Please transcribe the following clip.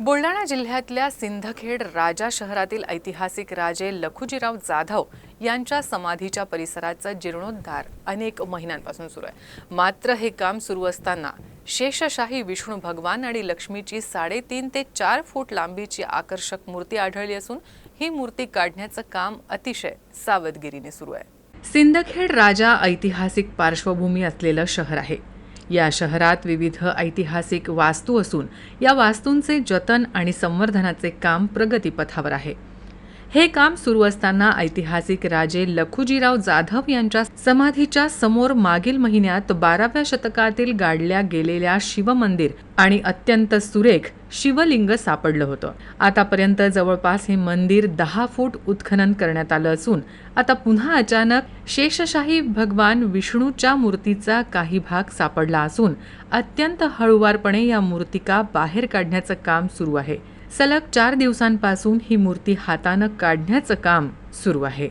बुलढाणा जिल्ह्यातल्या सिंदखेड राजा शहरातील ऐतिहासिक राजे लखुजीराव जाधव यांच्या समाधीच्या परिसराचा जीर्णोद्धार अनेक महिन्यांपासून सुरू आहे. मात्र हे काम सुरू असताना शेषशाही विष्णू भगवान आणि लक्ष्मीची साडेतीन ते चार फूट लांबीची आकर्षक मूर्ती आढळली असून ही मूर्ती काढण्याचं काम अतिशय सावधगिरीने सुरू आहे. सिंदखेड राजा ऐतिहासिक पार्श्वभूमी असलेलं शहर आहे. या शहरात विविध ऐतिहासिक वास्तू असून या वास्तूंचे जतन आणि संवर्धनाचे काम प्रगतीपथावर आहे. हे काम सुरू असताना ऐतिहासिक राजे लखुजीराव जाधव यांच्या समाधीच्या समोर मागील महिन्यात बाराव्या शतकातील गाडल्या गेलेल्या शिवमंदिर आणि अत्यंत सुरेख शिवलिंग सापडलं होतं. आतापर्यंत जवळपास हे मंदिर दहा फूट उत्खनन करण्यात आलं असून आता पुन्हा अचानक शेषशाही भगवान विष्णूच्या मूर्तीचा काही भाग सापडला असून अत्यंत हळुवारपणे या मूर्तिका बाहेर काढण्याचं काम सुरू आहे. सलग चार दिवसांपासून ही मूर्ती हातानं काढण्याचं काम सुरू आहे.